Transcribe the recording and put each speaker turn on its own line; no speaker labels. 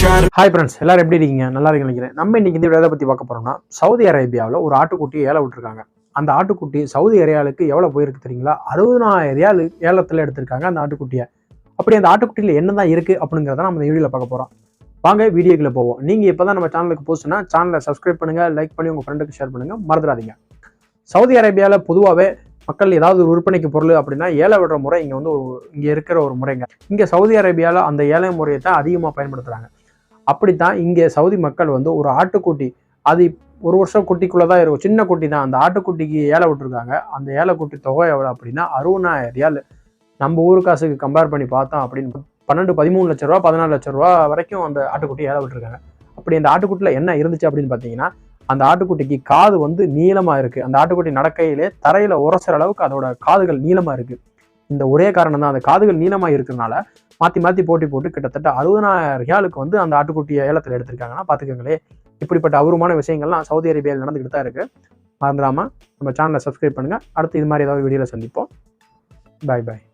Hi friends எல்லாரும் எப்படி இருக்கீங்க? நல்லா இருக்கு நினைக்கிறேன். நம்ம இன்னைக்கு இந்த எதை பற்றி பார்க்க போகிறோம்னா சவுதி அரேபியாவில் ஒரு ஆட்டுக்குட்டியை ஏழை விட்டுருக்காங்க. அந்த ஆட்டுக்குட்டி சவுதி அரேபியாவுக்கு எவ்வளோ போயிருக்கு தெரியுங்களா? அறுபதாயிரம் ரியால் ஏலத்தில் எடுத்திருக்காங்க அந்த ஆட்டுக்குட்டியை. அப்படி அந்த ஆட்டுக்குட்டியில் என்ன தான் இருக்குது அப்படிங்கிறத நம்ம இந்த வீடியோவில் பார்க்க போகிறோம் வாங்க வீடியோக்குள்ளே போவோம். நீங்கள் இப்போ தான் நம்ம சேனலுக்கு போஸ்ட்னா சேனலை சப்ஸ்கிரைப் பண்ணுங்கள் லைக் பண்ணி உங்கள் ஃப்ரெண்டுக்கு ஷேர் பண்ணுங்கள் மறந்துடாதீங்க. சவுதி அரேபியாவில் பொதுவாகவே மக்கள் ஏதாவது ஒரு விற்பனைக்கு பொருள் அப்படின்னா ஏழை விடுற முறை இங்கே வந்து ஒரு இங்கே இருக்கிற ஒரு முறைங்க. இங்கே சவுதி அரேபியாவில் அந்த ஏழை முறையை தான் அதிகமாக பயன்படுத்துகிறாங்க அப்படித்தான் இங்கே சவுதி மக்கள் வந்து ஒரு ஆட்டுக்குட்டி அது ஒரு வருஷம் குட்டிக்குள்ளே தான் இருக்கும். சின்ன குட்டி தான் அந்த ஆட்டுக்குட்டிக்கு ஏழை விட்டுருக்காங்க. அந்த ஏலைக்குட்டி தொகை எவ்வளோ அப்படின்னா அறுபதாயிரம் ரியால். நம்ம ஊர் காசுக்கு கம்பேர் பண்ணி பார்த்தோம் அப்படின்னு பன்னெண்டு பதிமூணு லட்ச ரூபா பதினாலு லட்ச ரூபா வரைக்கும் அந்த ஆட்டுக்குட்டி ஏலை விட்டுருக்காங்க. அப்படி அந்த ஆட்டுக்குட்டியில் என்ன இருந்துச்சு அப்படின்னு பார்த்தீங்கன்னா அந்த ஆட்டுக்குட்டிக்கு காது வந்து நீளமாக இருக்குது அந்த ஆட்டுக்குட்டி நடக்கையிலே தரையில் உரசுற அளவுக்கு அதோட காதுகள் நீளமாக இருக்குது இந்த ஒரே காரணம் தான் அந்த காதுகள் நீளமாக இருக்கிறனால மாற்றி மாற்றி போட்டி போட்டு கிட்டத்தட்ட அறுபதனாயிரம் ரியாலுக்கு வந்து அந்த ஆட்டுக்குட்டியை ஏலத்தில் எடுத்திருக்காங்கன்னா பார்த்துக்கங்களே இப்படிப்பட்ட அபூர்வமான விஷயங்கள்லாம் சவுதி அரேபியாவில் நடந்துக்கிட்டு தான் இருக்குது மறந்துடாமல் நம்ம சேனலை சப்ஸ்கிரைப் பண்ணுங்கள் அடுத்து இது மாதிரி ஏதாவது வீடியோவில் சந்திப்போம். பாய் பாய்